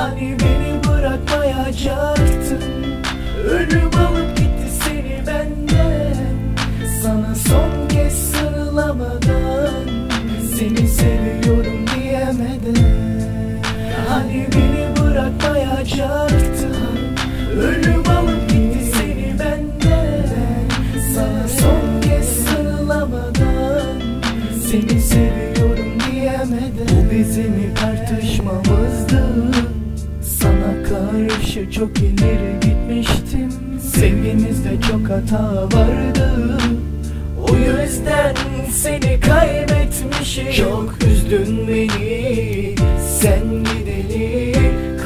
Hani beni bırakmayacaktın? Ölüm alıp gitti seni benden. Sana son kez sarılamadan Seni seviyorum diyemeden. Hani beni bırakmayacaktın? Ölüm alıp gitti seni benden. Sana son kez sarılamadan Seni seviyorum diyemeden. Bu bizim tartışmamızdı karşı çok ileri gitmiştim. Sevgimizde çok hata vardı. O yüzden seni kaybetmişim. Çok üzdün beni. Sen gideli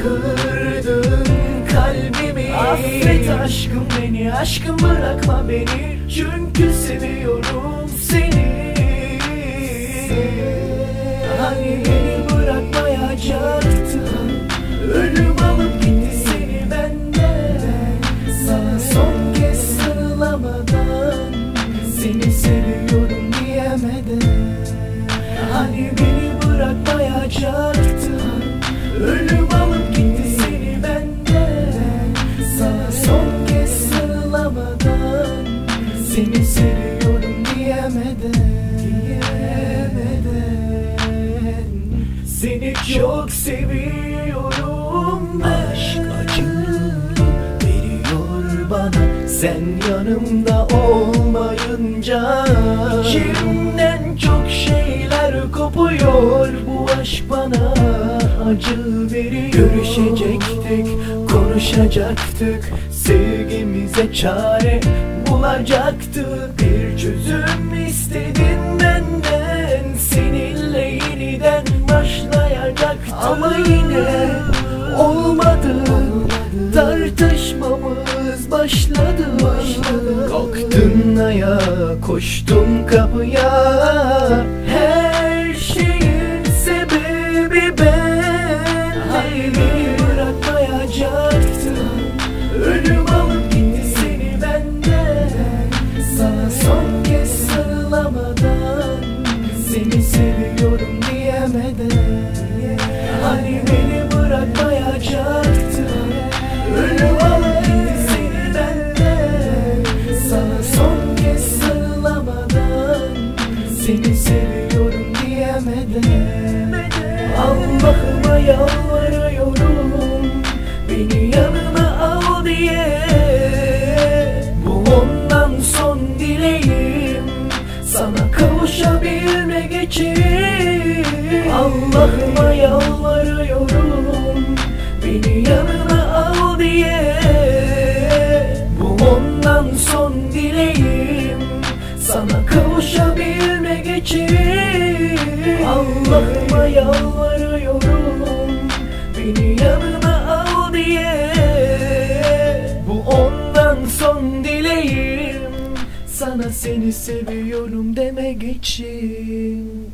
kırdın kalbimi. Affet aşkım beni aşkım bırakma beni. Çünkü seviyorum Seni seviyorum diyemeden. Hani beni bırakmayacaktın Ölüm alıp gitti seni benden. Sana son kez sarılamadan Seni seviyorum diyemeden. Diyemeden. Seni çok seviyorum Aşk Sen yanımda olmayınca İçimden çok şeyler kopuyor? Bu aşk bana acı veriyor. Görüşecektik, konuşacaktık Sevgimize çare bulacaktık Bir çözüm istedin benden Seninle yeniden başlayacaktık Ama koştun kapıya Her şeyin sebebi ben. Beni bırakmayacaktın Ölüm alıp gitti seni benden. Sana son kez sarılamadan Seni seviyorum Seni seviyorum diyemeden. Allah'ıma yalvarıyorum Beni yanına al diye. Bu ondan son dileğim Sana kavuşabilmek için Allah'ıma yalvarıyorum Beni yanına al diye. Bu ondan son dileğim Sana kavuşabilmek için Allah'ıma yalvarıyorum Beni yanına al diye. Bu ondan son dileğim Sana seni seviyorum demek için